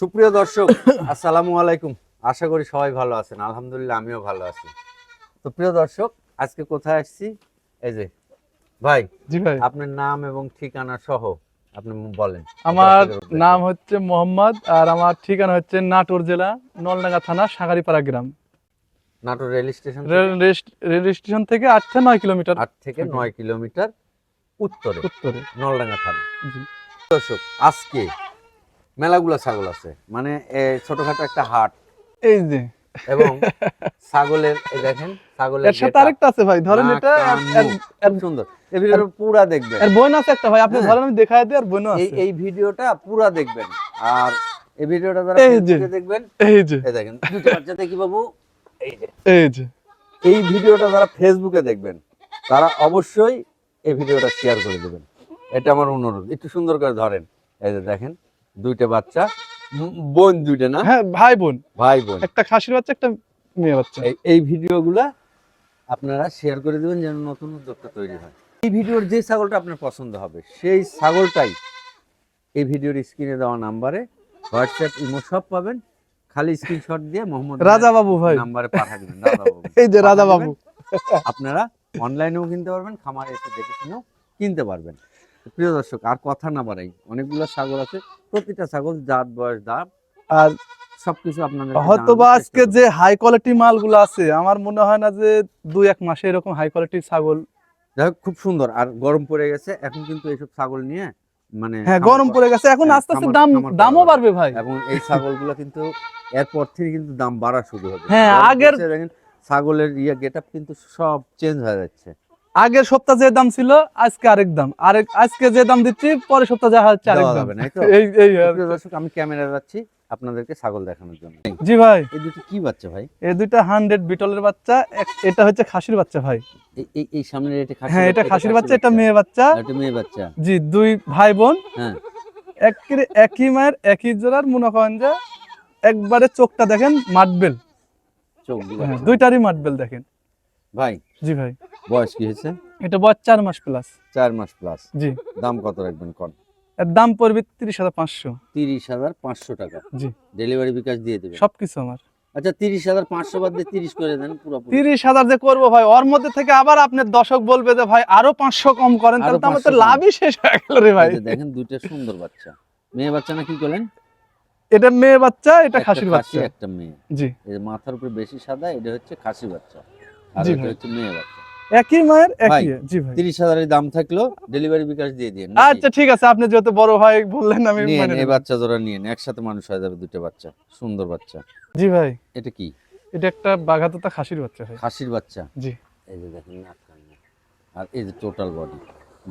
সুপ্রিয় দর্শক আসসালামু আলাইকুম। আশা করি সবাই ভালো আছেন। আলহামদুলিল্লাহ আমিও ভালো আছি। তো প্রিয় দর্শক আজকে কোথায় আসছি? এই যে ভাই জি ভাই। আপনার নাম এবং ঠিকানা সহ আপনি বলেন। আমার নাম হচ্ছে মোহাম্মদ আর আমার ঠিকানা হচ্ছে নাটোর জেলা নলডাঙ্গা থানা সাগারিপাড়া গ্রাম। Natore rail station rail station থেকে আট থেকে নয় কিলোমিটার। আট থেকে নয় কিলোমিটার উত্তরে উত্তরে। নলডাঙ্গা থানা। দর্শক আজকে মেলাগুলা ছাগল আছে। মানে ছোটখাটো একটা হাট। এই যে। এবং ছাগলের এই দেখেন ছাগলের এর সাথে আরেকটা আছে ভাই ধরেন এটা এর- সুন্দর। এই ভিডিওটা পুরা দেখবেন। এর বোন আছে একটা ভাই আপনি হ্যাঁ। ধরেন আমি দেখাই দিই আর বোনও এই আছে। এই ভিডিওটা পুরা দেখবেন। আর এই ভিডিওটা যারা। ফেসবুকে দেখবেন এই যে। এই দেখেন দুটো বাচ্চা দেখি বাবু। এই যে। এই যে। এই ভিডিওটা যারা ফেসবুকে দেখবেন তারা অবশ্যই এই ভিডিওটা শেয়ার করে দেবেন। এটা আমার অনুরোধ। একটু সুন্দর করে ধরেন। এই যে দেখেন দুইটা বাচ্চা। বোন দুইটা না? হ্যাঁ ভাই বোন। ভাই বোন। একটা খাসির বাচ্চা একটা মেয়ে বাচ্চা। এই ভিডিওগুলা আপনারা শেয়ার করে দেবেন যেন নতুন উদ্যোক্তা তৈরি হয়। এই ভিডিওর যে ছাগলটা আপনার পছন্দ হবে সেই ছাগলটাই এই ভিডিওর স্ক্রিনে দেওয়া নাম্বারে হোয়াটসঅ্যাপ ইমো সব পাবেন। খালি স্ক্রিনশট দিয়ে মোহাম্মদ রাজা বাবু ভাই। নাম্বারে পাঠিয়ে দিবেন রাজা বাবু। এই যে রাজা বাবু। আপনারা অনলাইনেও কিনতে পারবেন খামারে এসে দেখে শুনেও কিনতে পারবেন। প্রিয় দর্শক আর কথা না বাড়াই অনেকগুলো ছাগল আছে প্রতিটা ছাগল জাত বয়স দাম আর সবকিছু আপনাদের হয়তো বা আজকে যে হাই কোয়ালিটি মালগুলো আছে আমার মনে হয় না যে দুই এক মাসে এরকম হাই কোয়ালিটির ছাগল যাই খুব সুন্দর আর গরম পড়ে গেছে এখন কিন্তু এইসব ছাগল নিয়ে মানে হ্যাঁ গরম পড়ে গেছে এখন হ্যাঁ, আস্তে আস্তে দাম দামও বাড়বে ভাই। এবং এই ছাগলগুলো কিন্তু এরপর থেকে কিন্তু দাম বাড়া শুরু হবে। হ্যাঁ, আগের- ছাগলের ইয়ে গেট কিন্তু সব চেঞ্জ হয়ে যাচ্ছে। আগের সপ্তাহ যে দাম ছিল আজকে আরেক দাম। আরেক আজকে যে দাম দিচ্ছি পরের সপ্তাহ যা হচ্ছে আরেক দাম। এই? এই। দর্শক আমি ক্যামেরা যাচ্ছি আপনাদেরকে ছাগল দেখানোর জন্য। জি ভাই। এই দুটো কি বাচ্চা ভাই? এই দুইটা হান্ড্রেড বিটলের বাচ্চা এটা হচ্ছে খাসির বাচ্চা ভাই। এই- এই সামনে এটা খাসি হ্যাঁ এটা খাসির বাচ্চা এটা মেয়ে বাচ্চা। এটা মেয়ে বাচ্চা। জি দুই ভাই বোন। হ্যাঁ। একই একই মায়ের একই জোড়ার মনে করেন যে একবারে চোখটা দেখেন মাটবেল চোখ দুটো হ্যাঁ। দুইটারই মাটবেল দেখেন। ভাই। জি ভাই। বয়স কি হয়েছে? এটা বয়স চার মাস প্লাস চার মাস প্লাস জি। দাম কত রাখবেন কন? এর দাম পড়বে তিরিশ হাজার পাঁচশো। তিরিশ হাজার পাঁচশো টাকা। জি। ডেলিভারি বিকাশ দিয়ে দেবেন। সবকিছু আমার। আচ্ছা তিরিশ হাজার পাঁচশো বাদ দিয়ে তিরিশ করে দেন পুরোপুরি। তিরিশ হাজার যে করব ভাই ওর মধ্যে থেকে আবার আপনার দশক বলবে যে ভাই আরও পাঁচশো কম করেন তাহলে তো আমার তো লাভই শেষ হয়ে গেল রে ভাই। দেখেন দুইটা সুন্দর বাচ্চা। মেয়ে বাচ্চা না কি করলেন এটা মেয়ে বাচ্চা এটা খাসির বাচ্চা। একটা মেয়ে। জি। যে মাথার উপরে বেশি সাদা এটা হচ্ছে খাসি বাচ্চা। আর এটা হচ্ছে মেয়ে বাচ্চা। একই মায়ের একই জি ভাই। তিরিশ হাজারের দাম থাকল ডেলিভারি বিকাশ দিয়ে দিন আচ্ছা ঠিক আছে আপনি যেহেতু বড় ভাই বললেন আমি মানে এই বাচ্চা জোড়া নিয়ে নেন। একসাথে মানুষ হয়ে যাবে দুটো বাচ্চা সুন্দর বাচ্চা। জি ভাই। এটা কি? এটা একটা বাঘাতোতা খাসির বাচ্চা ভাই। খাসির বাচ্চা? জি। এই যে দেখেন নাক আর এই যে টোটাল বডি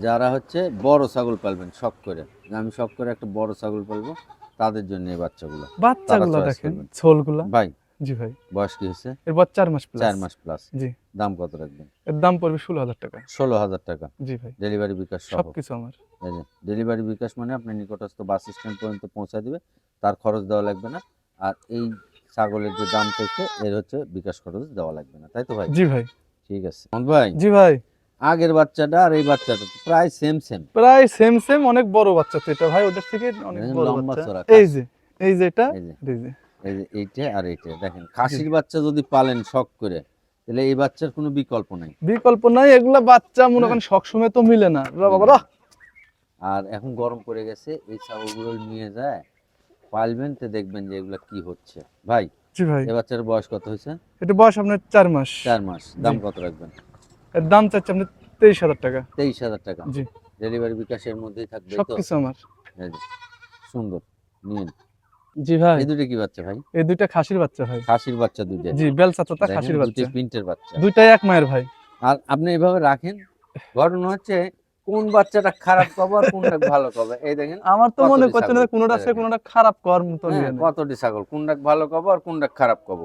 যারা হচ্ছে বড় ছাগল পালবেন শখ করে। আমি শখ করে একটা বড় ছাগল পালবো তাদের জন্য এই বাচ্চাগুলো। বাচ্চাগুলো দেখেন। ছোলগুলা। ভাই জি ভাই। বয়স কি হয়েছে? এর বয়স চার মাস প্লাস চার মাস প্লাস জি। দাম কত রাখবেন? এর দাম পড়বে ষোলো হাজার টাকা। ষোলো হাজার টাকা। জি ভাই। ডেলিভারি বিকাশ সহ। সবকিছু আমার। ডেলিভারি বিকাশ মানে আপনার নিকটস্থ বাস স্ট্যান্ড পর্যন্ত পৌঁছা দিবে তার খরচ দেওয়া লাগবে না। আর এই ছাগলের যে দাম থেকে এর হচ্ছে বিকাশ খরচ দেওয়া লাগবে না। তাই তো ভাই? জি ভাই। ঠিক আছে। ভাই? জি ভাই। আগের বাচ্চাটা আর এই বাচ্চাটা প্রায় সেম সেম প্রায় সেম সেম অনেক বড় বাচ্চা তো এটা ভাই ওদের থেকে অনেক বড় বাচ্চা। এই যে এই যে এটা এই যে। এইটা আর এইটা দেখেন খাসির বাচ্চা যদি পালেন শখ করে তাহলে এই বাচ্চার কোনো বিকল্প নাই। বিকল্প নাই এগুলা বাচ্চা মনে করেন সবসময় তো মিলে না। বাবা আর এখন গরম পড়ে গেছে এই ছাগলগুলো নিয়ে যায় পালবেন তো দেখবেন যে এগুলা কি হচ্ছে। ভাই জি ভাই। এই বাচ্চার বয়স কত হয়েছে? এটা বয়স আপনার চার মাস। চার মাস দাম কত রাখবেন? এর দাম চাচ্ছে আপনি তেইশ হাজার টাকা। তেইশ হাজার টাকা। জি। ডেলিভারি বিকাশের মধ্যেই থাকবে সবকিছু আমার। সুন্দর নিন। জি ভাই। এই দুটো কি বাচ্চা ভাই? এই খাসির বাচ্চা ভাই। খাসির বাচ্চা দুটো জি বেলচা তোতা খাসির বাচ্চা। প্রিন্টের বাচ্চা। দুইটাই এক মায়ের ভাই। আর আপনি এভাবে রাখেন ঘটনা হচ্ছে কোন বাচ্চাটা খারাপ কবে আর কোনটা ভালো কবে? এই দেখেন আমার তো মনে করছে না? কোনোটা সে। কোনোটা খারাপ কর মতো হ্যাঁ। কতটি ছাগল কোনটা ভালো কব আর কোনটা খারাপ কব?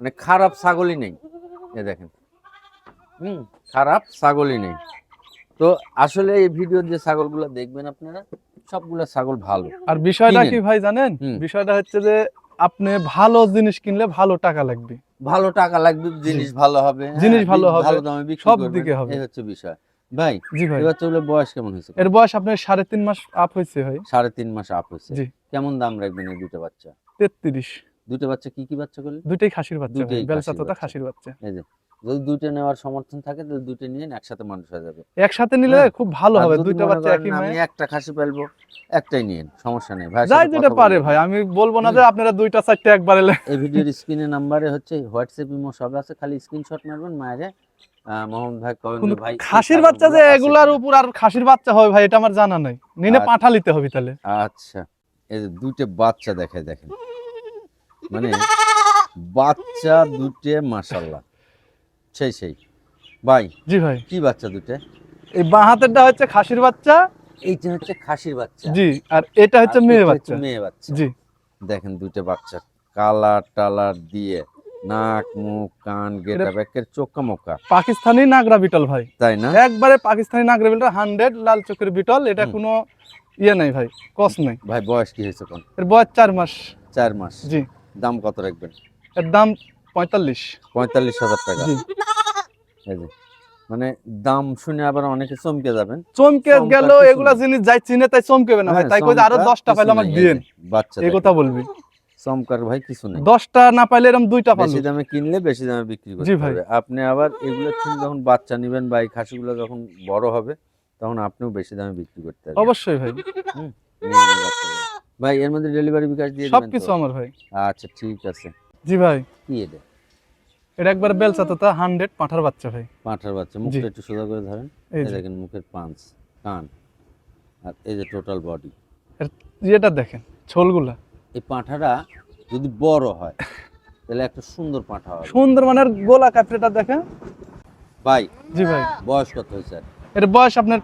মানে খারাপ ছাগলই নেই। এই দেখেন। হুম খারাপ ছাগলই নেই। তো আসলে এই ভিডিওর যে ছাগলগুলো দেখবেন আপনারা সবগুলা ছাগল ভালো। আর বিষয়টা কি ভাই জানেন? বিষয়টা হচ্ছে যে আপনি ভালো জিনিস কিনলে ভালো টাকা লাগবে। ভালো টাকা লাগবে জিনিস ভালো হবে হ্যাঁ, জিনিস ভালো হবে, ভালো দামে বিক্রি সব দিকে হবে। এই হচ্ছে বিষয়। ভাই জি ভাই। বাচ্চাগুলোর বয়স কেমন হয়েছে? এর বয়স আপনার সাড়ে তিন মাস আপ হয়েছে ভাই। সাড়ে তিন মাস আপ হয়েছে। কেমন দাম রাখবেন এই দুটো বাচ্চা? তেত্রিশ। দুটো বাচ্চা কি কি বাচ্চা করলেন? দুইটাই খাসির তোতা বাচ্চা। খাসির বাচ্চা। এই যে যদি দুটো নেওয়ার সমর্থন থাকে তাহলে দুটো নিয়ে একসাথে মানুষ হয়ে যাবে। একসাথে নিলে হ্যাঁ। খুব ভালো হবে দুইটা বাচ্চা একই আমি একটা খাসি পালবো একটাই নিয়েন সমস্যা নেই। ভাই যাই যেটা পারে ভাই আমি বলব না যে আপনারা দুইটা চারটে একবার এই ভিডিওর স্ক্রিনে নাম্বারে হচ্ছে হোয়াটসঅ্যাপ ইমো সব আছে খালি স্ক্রিনশট মারবেন মায়েরে মোহাম্মদ ভাই কবেন ভাই খাসির বাচ্চা যে এগুলার উপর আর খাসির বাচ্চা হবে ভাই এটা আমার জানা নাই। নিলে আচ্ছা। পাঠা নিতে হবে তাহলে। আচ্ছা। এই যে দুইটা বাচ্চা দেখায় দেখেন। মানে বাচ্চা দুটে মাশাল্লাহ সেই সেই। ভাই জি ভাই। কি বাচ্চা দুটে? এই বাঁ হাতেরটা হচ্ছে খাসির বাচ্চা। এইটা হচ্ছে খাসির বাচ্চা। জি আর এটা হচ্ছে মেয়ে বাচ্চা। মেয়ে বাচ্চা। জি। দেখেন দুইটা বাচ্চা কালার টালার দিয়ে নাক মুখ কান গেটা ব্যাকের চোখা মোকা পাকিস্তানি নাগরা বিটল ভাই। তাই না? একবারে পাকিস্তানি নাগরা বিটল হান্ড্রেড লাল চোখের বিটল এটা। কোনো ইয়ে নাই ভাই কস নাই। ভাই বয়স কি হয়েছে কোন? এর বয়স চার মাস। চার মাস। জি। দাম কত রাখবেন? এর দাম পঁয়তাল্লিশ। পঁয়তাল্লিশ হাজার টাকা। জি। এই যে। মানে দাম শুনে আবার অনেকে চমকে যাবেন। চমকে গেল এগুলা জিনিস যাই চিনে তাই চমকেবে না ভাই। হ্যাঁ, তাই কই আরও চমকার দশটা কিছু পাইলে আমার নেই, দিয়েন। বাচ্চা এই কথা বলবি। চমকার ভাই কিছু নেই। দশটা না পাইলে এরকম দুইটা পালো বেশি দামে কিনলে বেশি দামে বিক্রি করতে হবে। আপনি আবার এগুলো যখন বাচ্চা নেবেন বা এই খাসিগুলো যখন বড় হবে তখন আপনিও বেশি দামে বিক্রি করতে পারবেন। অবশ্যই ভাই। ভাই এর মধ্যে ডেলিভারি বিকাশ দিয়ে দিবেন সবকিছু আমার ভাই। আচ্ছা ঠিক আছে। জি ভাই। কি এটা এটা একবার বেলচা তোতা হান্ড্রেড পাঠার বাচ্চা ভাই। পাঁঠার বাচ্চা মুখটা একটু সোজা করে ধরেন। এই দেখেন মুখের পাঁচ কান আর এই যে টোটাল বডি ইয়েটা দেখেন ছোলগুলা। এই পাঁঠাটা যদি বড় হয় তাহলে একটা সুন্দর পাঁঠা হবে। সুন্দর মানের গোলা কাপড়েটা দেখেন। ভাই জি ভাই। বয়স কত হয়েছে? এর বয়স আপনার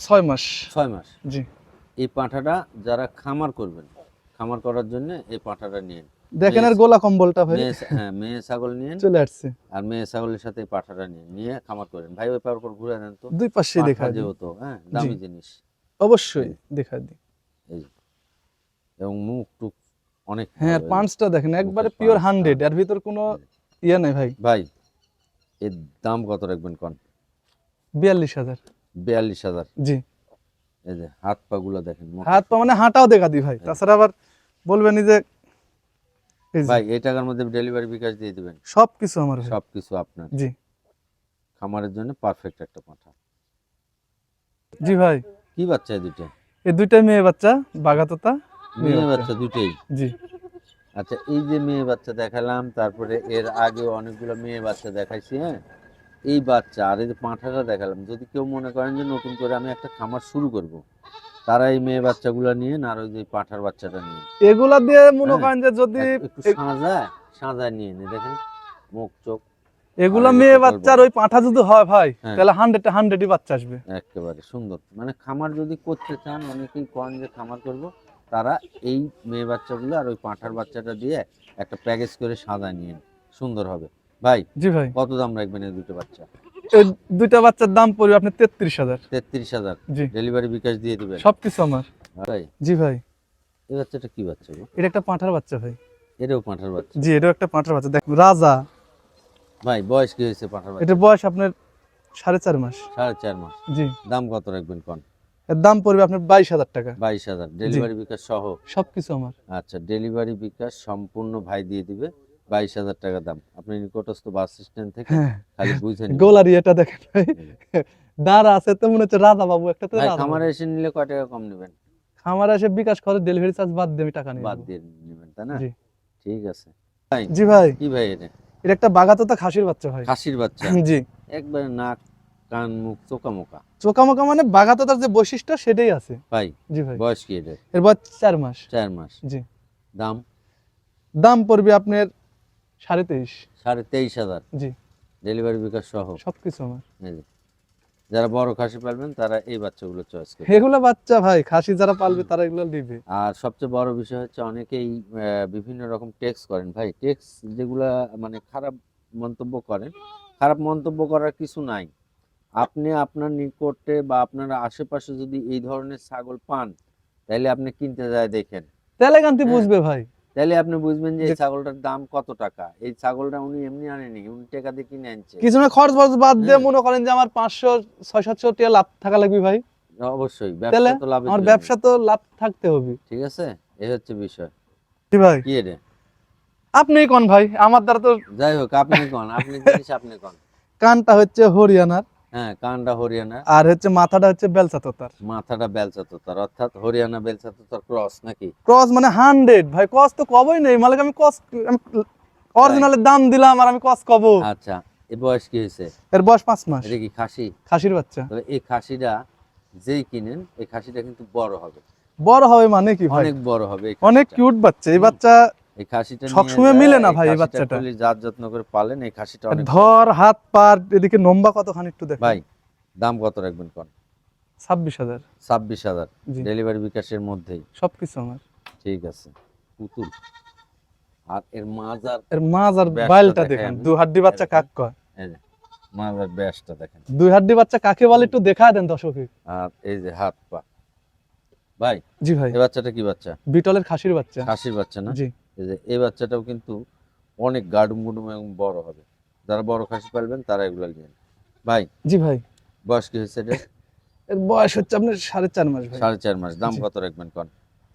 ছয় মাস। ছয় মাস। জি। এই পাঁঠাটা যারা খামার করবেন খামার করার জন্য এই পাঁঠাটা নিয়ে দেখেন আর গোলা কম্বলটা ভাই। হ্যাঁ মেয়ে ছাগল নিয়ে চলে আসছে। আর মেয়ে ছাগলের সাথে পাঁঠাটা নিয়ে নিয়ে খামার করেন। ভাই ওই পার ঘুরে দেন তো। দুই পাশে দেখা দিই যেহেতু হ্যাঁ দামি জিনিস। অবশ্যই দেখা দিই এই এবং মুখ টুক অনেক হ্যাঁ। পাঁচটা দেখেন একবারে পিওর হান্ড্রেড এর ভিতর কোনো ইয়ে নাই ভাই। ভাই এর দাম কত রাখবেন কোন? বিয়াল্লিশ হাজার। বিয়াল্লিশ হাজার। জি। এই যে হাত পা গুলো দেখেন হাত পা মানে হাঁটাও দেখা দিই ভাই। তাছাড়া আবার বলবেন যে, ভাই এই টাকার মধ্যে ডেলিভারি বিকাশ দিয়ে দিবেন। সব কিছু আমার। সবকিছু আপনার। জি। খামারের জন্য পারফেক্ট একটা পাঠা। জি ভাই। কি বাচ্চা এই দুটো এই দুইটাই মেয়ে বাচ্চা বাগাতোতা। মেয়ে বাচ্চা। দুটোই জি। আচ্ছা এই যে মেয়ে বাচ্চা দেখালাম তারপরে এর আগে অনেকগুলো মেয়ে বাচ্চা দেখাইছি হ্যাঁ? এই বাচ্চা আর এই যে পাঁঠাটা দেখালাম যদি কেউ মনে করেন যে নতুন করে আমি একটা খামার শুরু করব তারা এই মেয়ে বাচ্চাগুলো নিয়ে আর ওই যে পাঁঠার বাচ্চাটা নিয়ে। এগুলা দিয়ে মনে হ্যাঁ, করেন যে যদি একটু সাজায় সাজায় নিয়ে নে দেখেন মুখ চোখ। এগুলা মেয়ে বাচ্চার ওই পাঁঠা যদি হয় ভাই হ্যাঁ। তাহলে হান্ড্রেড হান্ড্রেডই বাচ্চা আসবে। একেবারে সুন্দর। মানে খামার যদি করতে চান অনেকেই করেন যে খামার করব তারা এই মেয়ে বাচ্চাগুলো আর ওই পাঁঠার বাচ্চাটা দিয়ে একটা প্যাকেজ করে সাদা নিয়ে সুন্দর হবে। ভাই জি ভাই। কত দাম রাখবেন এই দুটো বাচ্চা? দুইটা বাচ্চার দাম পড়বে আপনার তেত্রিশ হাজার। তেত্রিশ হাজার। জি। ডেলিভারি বিকাশ দিয়ে দিবেন। সবকিছু আমার। ভাই। জি ভাই। এই বাচ্চাটা কি বাচ্চা গো? এটা একটা পাঁঠার বাচ্চা ভাই। এটাও পাঁঠার বাচ্চা। জি এটাও একটা পাঁঠার বাচ্চা। দেখ রাজা। ভাই বয়স কি হয়েছে পাঁঠার বাচ্চা এটার বয়স আপনার সাড়ে চার মাস। সাড়ে চার মাস। জি। দাম কত রাখবেন কোন? এর দাম পড়বে আপনার বাইশ হাজার টাকা। বাইশ হাজার। ডেলিভারি বিকাশ সহ? সবকিছু আমার। আচ্ছা ডেলিভারি বিকাশ সম্পূর্ণ ভাই দিয়ে দিবে। বাইশ হাজার টাকা দাম। আপনি নিকটস্থ বাস স্ট্যান্ড থেকে হ্যাঁ। খালি বুঝে নিন। গোলার ইয়েটা দেখেন ভাই। দাঁড়া আছে তো মনে হচ্ছে রাজা বাবু একটা তো খামারে এসে নিলে কয় টাকা কম নেবেন? খামারে এসে বিকাশ করে ডেলিভারি চার্জ বাদ দিয়ে টাকা নিয়ে বাদ দিয়ে নেবেন তাই না? জি। ঠিক আছে। ভাই জি ভাই। কি ভাই এটা? এটা একটা বাগাতোতা খাসির বাচ্চা ভাই। খাসির বাচ্চা? জি। একবারে নাক কান মুখ চোকা মোকা চোকামোকা মানে বাগাতোতার যে বৈশিষ্ট্য সেটাই আছে। ভাই জি ভাই। বয়স কি এটা এর বয়স চার মাস। চার মাস। জি। দাম? দাম পড়বে আপনার সাড়ে তেইশ। সাড়ে তেইশ হাজার। জি। ডেলিভারি বিকাশ সহ। সবকিছু আমার। যারা বড় খাসি পালবেন তারা এই বাচ্চাগুলো চয়েস করবে এগুলো বাচ্চা ভাই খাসি যারা পালবে তারা এগুলো নিবে। আর সবচেয়ে বড় বিষয় হচ্ছে অনেকেই বিভিন্ন রকম টেক্স করেন। ভাই টেক্স যেগুলা মানে খারাপ মন্তব্য করেন খারাপ মন্তব্য করার কিছু নাই। আপনি আপনার নিকটে বা আপনার আশেপাশে যদি এই ধরনের ছাগল পান তাহলে আপনি কিনতে যায় দেখেন। তেলেগান্তি হ্যাঁ। বুঝবে ভাই। তাহলে আপনি বুঝবেন যে এই ছাগলটার দাম কত টাকা? এই ছাগলটা উনি এমনি আনেনি উনি টাকা দিয়ে কিনে আনছে। কিছু না খরচ বরচ বাদ দিয়ে। মনে করেন যে আমার পাঁচশো ছয় সাতশো টাকা লাভ থাকা লাগবে ভাই। অবশ্যই তাহলে ব্যবসা তো লাভের আমার ব্যবসা তো লাভ থাকতে হবে। ঠিক আছে? এই হচ্ছে বিষয়। কি ভাই। কি রে আপনি কোন ভাই? আমার দ্বারা তো যাই হোক আপনি কোন? আপনি জিনিস আপনি কোন? কানটা হচ্ছে হরিয়ানার। হ্যাঁ কানটা হরিয়ানা। আর হচ্ছে মাথাটা হচ্ছে তোতার মাথাটা তোতার অর্থাৎ হরিয়ানা তোতার ক্রস নাকি? ক্রস মানে হান্ড্রেড। ভাই কস তো কবই নেই। মালিক আমি কস অরিজিনালের দাম দিলাম আর আমি কস কব। আচ্ছা বয়স কি হয়েছে? এর বয়স পাঁচ মাস। এটা কি খাসি? খাসির বাচ্চা। তবে এই খাসিটা যেই কিনেন এই খাসিটা কিন্তু বড় হবে। বড় হবে মানে কি অনেক বড় হবে অনেক কিউট বাচ্চা। এই বাচ্চা এই খাসিটা সবসময় মিলে না ভাই এই বাচ্চাটা। জাত যত্ন করে পালেন এই খাসিটা অনেক ধর হাত পার এদিকে নম্বা কতখানি একটু ভাই দাম কত রাখবেন কোন? ছাব্বিশ হাজার। ছাব্বিশ হাজার। ডেলিভারি বিকাশের মধ্যেই। সবকিছু আমার। ঠিক আছে। পুতুল। আর এর মাজার এর ব্যাসটা বাইলটা দেখেন। দু হাড্ডি বাচ্চা কাক কয়? মাজার ব্যাসটা দেখেন। দুই হাড্ডি বাচ্চা কাকে বলে একটু দেখা দেন দর্শকে আর এই যে হাত পা। ভাই জি ভাই। এই বাচ্চাটা কি বাচ্চা? বিটলের খাসির বাচ্চা। খাসির বাচ্চা না? জি। এই যে এই বাচ্চাটাও কিন্তু অনেক গাডুম গুডুম এবং বড় হবে। যারা বড় খাসি পালবেন তারা এগুলো নেন। ভাই? জি ভাই। বয়স কি হয়েছে এটা এর বয়স হচ্ছে আপনার সাড়ে চার মাস ভাই। সাড়ে চার মাস। দাম কত রাখবেন কোন?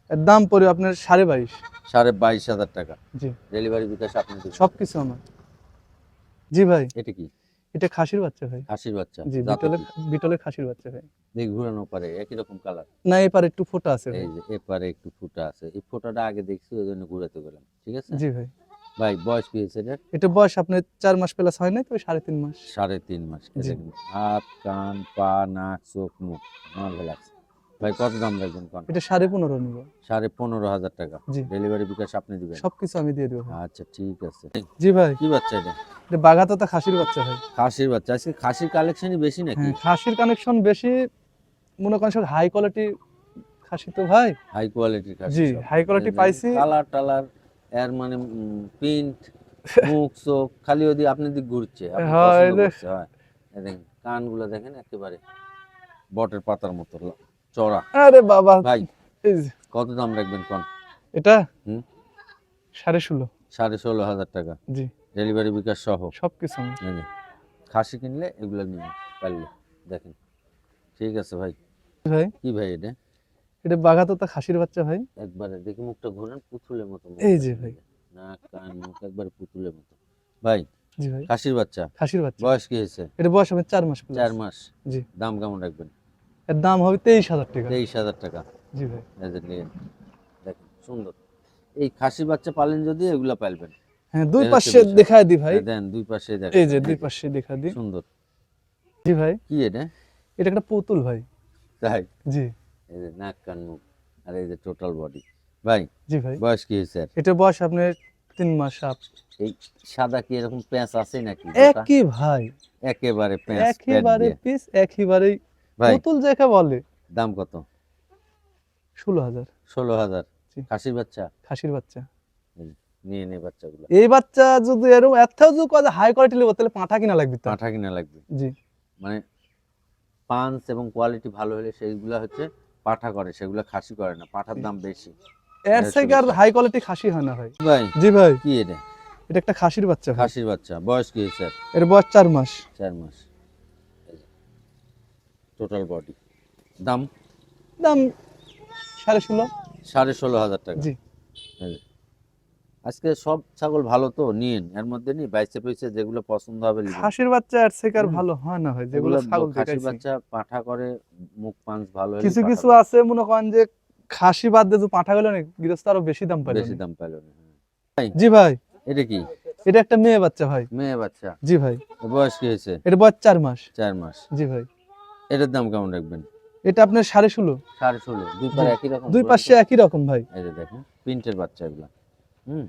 এর দাম পড়বে আপনার সাড়ে বাইশ। সাড়ে বাইশ হাজার টাকা। জি। ডেলিভারি বিকাশ আপনি সব সবকিছু আমার। জি ভাই। এটা কি? এটা খাসির বাচ্চা ভাই খাসির বাচ্চা জি বিটলের বিটলের খাসির বাচ্চা ভাই দেখ ঘুরানো পারে একই রকম কালার না এপারে একটু ফোটা আছে এই যে এপারে একটু ফোঁটা আছে। এই ফোটাটা আগে দেখছি ওই জন্য ঘুরাতে গেলাম ঠিক আছে? জি ভাই। ভাই বয়স কি হয়েছে এটা? এটা বয়স আপনার চার মাস প্লাস হয় নাই তো সাড়ে তিন মাস। সাড়ে তিন মাস হাত কান পা নাক চোখ মুখ আমার ভালো লাগছে। ভাই কত দাম রাখবেন কোন? এটা সাড়ে পনেরো নিব। সাড়ে পনেরো হাজার টাকা। ডেলিভারি বিকাশ আপনি দিবেন? সবকিছু আমি দিয়ে দেবো। আচ্ছা ঠিক আছে। জি ভাই। কি বাচ্চা এটা? এটা বাঘাততা খাসির বাচ্চা ভাই। খাসির বাচ্চা। আজকে খাসির কালেকশনই বেশি নাকি? হ্যাঁ খাসির কানেকশন বেশি। মনে করেন সব হাই কোয়ালিটি খাসি তো ভাই। হাই কোয়ালিটির খাসি জি হাই কোয়ালিটি পাইছি। কালার টালার এর মানে প্রিন্ট মুখ চোখ খালি ওদি আপনি দিক ঘুরছে হ্যাঁ, হয়। দেখেন কানগুলো দেখেন একেবারে বটের পাতার মতো। চড়া আরে বাবা ভাই কত দাম রাখবেন কোন? এটা। সাড়ে ষোলো। সাড়ে ষোলো হাজার টাকা। জি। ডেলিভারি বিকাশ সহ। আমার। খাসি কিনলে এগুলো নিয়ে পারলে দেখেন। ঠিক আছে ভাই। ভাই। কি ভাই এটা? এটা বাঘাততা খাসির বাচ্চা ভাই। একবারে দেখি মুখটা ঘুরেন পুতুলের মতো এই যে ভাই। নাক কান মুখ একবারে পুতুলের মতো। ভাই জি ভাই। খাসির বাচ্চা। খাসির বাচ্চা। বয়স কি হয়েছে? এটা বয়স হবে চার মাস। চার মাস। জি। দাম কেমন রাখবেন? এর দাম হবে তেইশ হাজার টাকা। তেইশ হাজার টাকা। জি ভাই। দেখেন সুন্দর। এই খাসি বাচ্চা পালেন যদি এগুলা পালবেন। হ্যাঁ দুই পাশে দেখায় দি ভাই। দেন দুই পাশে দেখেন এই যে দুই পাশে দেখা দি। সুন্দর। জি ভাই। কি এটা? এটা একটা পুতুল ভাই। তাই? জি। এই যে নাক কান মুখ আর এই যে টোটাল বডি ভাই জি ভাই। বয়স কি হয়েছে এটা বয়স আপনার তিন মাস আপ। এই সাদা কি এরকম প্যাঁচ আছে নাকি? একই ভাই একেবারে প্যাঁচ একেবারে। পিস একেবারেই পুতুল যাকে বলে। দাম কত? ষোলো হাজার। ষোলো হাজার। খাসির বাচ্চা? খাসির বাচ্চা। নিয়ে নে বাচ্চাগুলো। এই বাচ্চা যদি এরকম এত যদি হাই কোয়ালিটি নেব তাহলে পাঁঠা কিনা লাগবে পাঁঠা কিনা লাগবে। জি। মানে পাঞ্চ এবং কোয়ালিটি ভালো হলে সেইগুলা হচ্ছে পাঠা করে সেগুলো খাসি করে না পাঠার দাম বেশি। এর থেকে আর হাই কোয়ালিটি খাসি হয় না ভাই। ভাই জি ভাই। কি এটা? এটা একটা খাসির বাচ্চা খাসির বাচ্চা বয়স কি আর? এর বয়স চার মাস। চার মাস। টোটাল বডি দাম? দাম সাড়ে ষোলো। সাড়ে ষোলো হাজার টাকা। জি। আজকে সব ছাগল ভালো তো নিন এর মধ্যে নি বাইসে পয়সে যেগুলো পছন্দ হবে। খাসির বাচ্চা আর হুম। ভালো হয় না ভাই যেগুলো ছাগল খাসির বাচ্চা পাঠা করে মুখ পাঞ্চ ভালো কিছু কিছু আছে মনে করেন যে খাসি বাদ দিয়ে পাঠা গেল না গৃহস্থ আরও বেশি দাম পাইল বেশি দাম পাইল না জি ভাই। এটা কি? এটা একটা মেয়ে বাচ্চা ভাই। মেয়ে বাচ্চা? জি ভাই। বয়স কি হয়েছে? এটা বয়স চার মাস। চার মাস। জি ভাই। এটার দাম কেমন রাখবেন? এটা আপনার সাড়ে ষোলো। সাড়ে ষোলো দুই পারে একই রকম দুই পাশে একই রকম ভাই। এই যে দেখেন প্রিন্টের বাচ্চা এগুলা। হুম?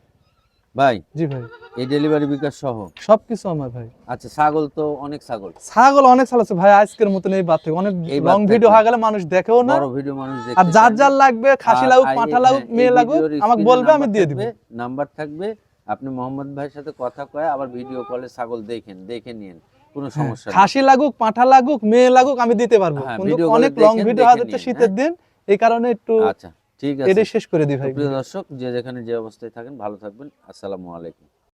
ভাই জি ভাই। এই ডেলিভারি বিকাশ সহ? সবকিছু আমার ভাই। আচ্ছা ছাগল তো অনেক ছাগল। ছাগল অনেক ছাগল আছে ভাই আজকের মতন এই বাদ থেকে অনেক লং ভিডিও হয়ে গেলে মানুষ দেখেও না। বড় ভিডিও মানুষ আর যার যার লাগবে খাসি লাগুক পাঁঠা লাগুক হ্যাঁ, মেয়ে এই লাগুক আমাকে বলবে আমি দিয়ে দিব। নাম্বার থাকবে আপনি মোহাম্মদ ভাইয়ের সাথে কথা কয়ে আবার ভিডিও কলে ছাগল দেখেন দেখে নিন কোনো সমস্যা হ্যাঁ, খাসি লাগুক পাঁঠা লাগুক মেয়ে লাগুক আমি দিতে পারব। হ্যাঁ, কিন্তু এ অনেক লং ভিডিও হয়ে যাচ্ছে শীতের দিন। এই কারণে একটু আচ্ছা ঠিক আছে। এটা শেষ করে দিই ভাই। প্রিয় দর্শক যে যেখানে যে অবস্থায় থাকেন ভালো থাকবেন। আসসালামু আলাইকুম।